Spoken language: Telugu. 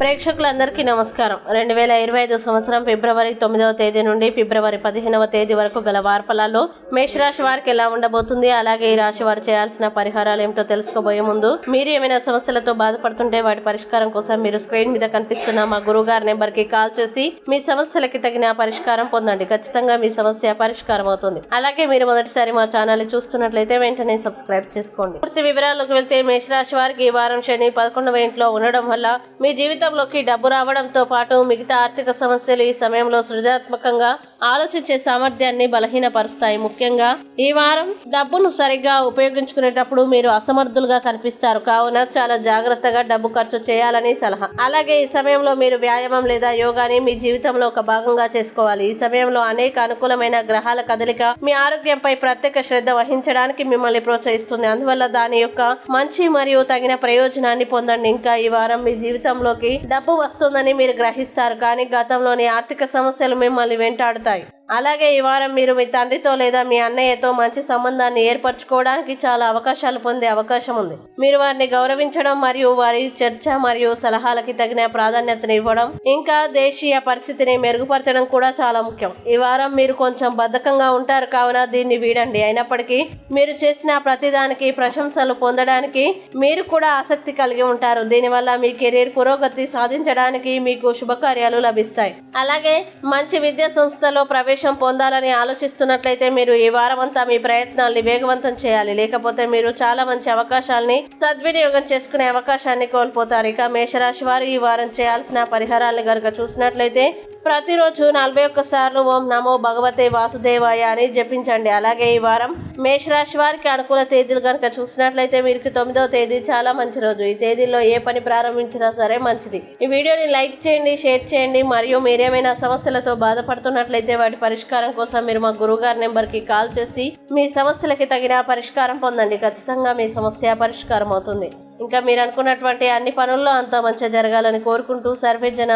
ప్రేక్షకులందరికీ నమస్కారం. రెండు వేల ఇరవై ఐదు సంవత్సరం ఫిబ్రవరి తొమ్మిదవ తేదీ నుండి ఫిబ్రవరి పదిహేనవ తేదీ వరకు గల వార్పలాల్లో మేషరాశి వారికి ఎలా ఉండబోతుంది అలాగే ఈ రాశి వారు చేయాల్సిన పరిహారాలు ఏమిటో తెలుసుకోబోయే ముందు మీరు ఏమైనా సమస్యలతో బాధపడుతుంటే వాటి పరిష్కారం కోసం మీరు స్క్రీన్ మీద కనిపిస్తున్న మా గురువు గారి నెంబర్కి కాల్ చేసి మీ సమస్యలకి తగిన పరిష్కారం పొందండి. ఖచ్చితంగా మీ సమస్య పరిష్కారం అవుతుంది. అలాగే మీరు మొదటిసారి మా ఛానల్ చూస్తున్నట్లయితే వెంటనే సబ్స్క్రైబ్ చేసుకోండి. పూర్తి వివరాలకు వెళ్తే మేషరాశి వారికి ఈ వారం శని పదకొండవ ఇంట్లో ఉండడం వల్ల మీ జీవితం జీవితంలోకి డబ్బు రావడంతో పాటు మిగతా ఆర్థిక సమస్యలు ఈ సమయంలో సృజనాత్మకంగా ఆలోచించే సామర్థ్యాన్ని బలహీనపరుస్తాయి. ముఖ్యంగా ఈ వారం డబ్బును సరిగ్గా ఉపయోగించుకునేటప్పుడు మీరు అసమర్థులుగా కనిపిస్తారు. కావున చాలా జాగ్రత్తగా డబ్బు ఖర్చు చేయాలని సలహా. అలాగే ఈ సమయంలో మీరు వ్యాయామం లేదా యోగాని మీ జీవితంలో ఒక భాగంగా చేసుకోవాలి. ఈ సమయంలో అనేక అనుకూలమైన గ్రహాల కదలిక మీ ఆరోగ్యంపై ప్రత్యేక శ్రద్ధ వహించడానికి మిమ్మల్ని ప్రోత్సహిస్తుంది. అందువల్ల దాని యొక్క మంచి మరియు తగిన ప్రయోజనాన్ని పొందండి. ఇంకా ఈ వారం మీ జీవితంలోకి డబ్బు వస్తుందని మీరు గ్రహిస్తారు కానీ గతంలోని ఆర్థిక సమస్యలు మిమ్మల్ని వెంటాడుతాయి. అలాగే ఈ వారం మీరు మీ తండ్రితో లేదా మీ అన్నయ్యతో మంచి సంబంధాన్ని ఏర్పరచుకోవడానికి చాలా అవకాశాలు పొందే అవకాశం ఉంది. మీరు వారిని గౌరవించడం మరియు వారి చర్చ మరియు సలహాలకి తగిన ప్రాధాన్యతను ఇవ్వడం ఇంకా దేశీయ పరిస్థితిని మెరుగుపరచడం కూడా చాలా ముఖ్యం. ఈ వారం మీరు కొంచెం బద్ధకంగా ఉంటారు కావున దీన్ని వీడండి. అయినప్పటికీ మీరు చేసిన ప్రతిదానికి ప్రశంసలు పొందడానికి మీరు కూడా ఆసక్తి కలిగి ఉంటారు. దీనివల్ల మీ కెరీర్ పురోగతి సాధించడానికి మీకు శుభకార్యాలు లభిస్తాయి. అలాగే మంచి విద్యా సంస్థలో ప్రవేశం పొందాలని ఆలోచిస్తున్నట్లయితే మీరు ఈ వారం అంతా మీ ప్రయత్నాల్ని వేగవంతం చేయాలి. లేకపోతే మీరు చాలా మంచి అవకాశాలని సద్వినియోగం చేసుకునే అవకాశాన్ని కోల్పోతారు. ఇక మేషరాశి వారు ఈ వారం చేయాల్సిన పరిహారాలను కనుక చూసినట్లయితే ప్రతిరోజు నలభై ఒక్కసార్లు ఓం నమో భగవతే వాసుదేవాయ అని జపించండి. అలాగే ఈ వారం మేషరాశి వారికి అనుకూల తేదీలు కనుక చూసినట్లయితే మీరు తొమ్మిదవ తేదీ చాలా మంచి రోజు. ఈ తేదీలో ఏ పని ప్రారంభించినా సరే మంచిది. ఈ వీడియోని లైక్ చేయండి షేర్ చేయండి మరియు మీరేమైనా సమస్యలతో బాధపడుతున్నట్లయితే వాటి పరిష్కారం కోసం మీరు మా గురువుగారి నెంబర్కి కాల్ చేసి మీ సమస్యలకి తగిన పరిష్కారం పొందండి. ఖచ్చితంగా మీ సమస్య పరిష్కారం అవుతుంది. ఇంకా మీరు అనుకున్నటువంటి అన్ని పనుల్లో అంతా మంచిగా జరగాలని కోరుకుంటూ సర్వే జన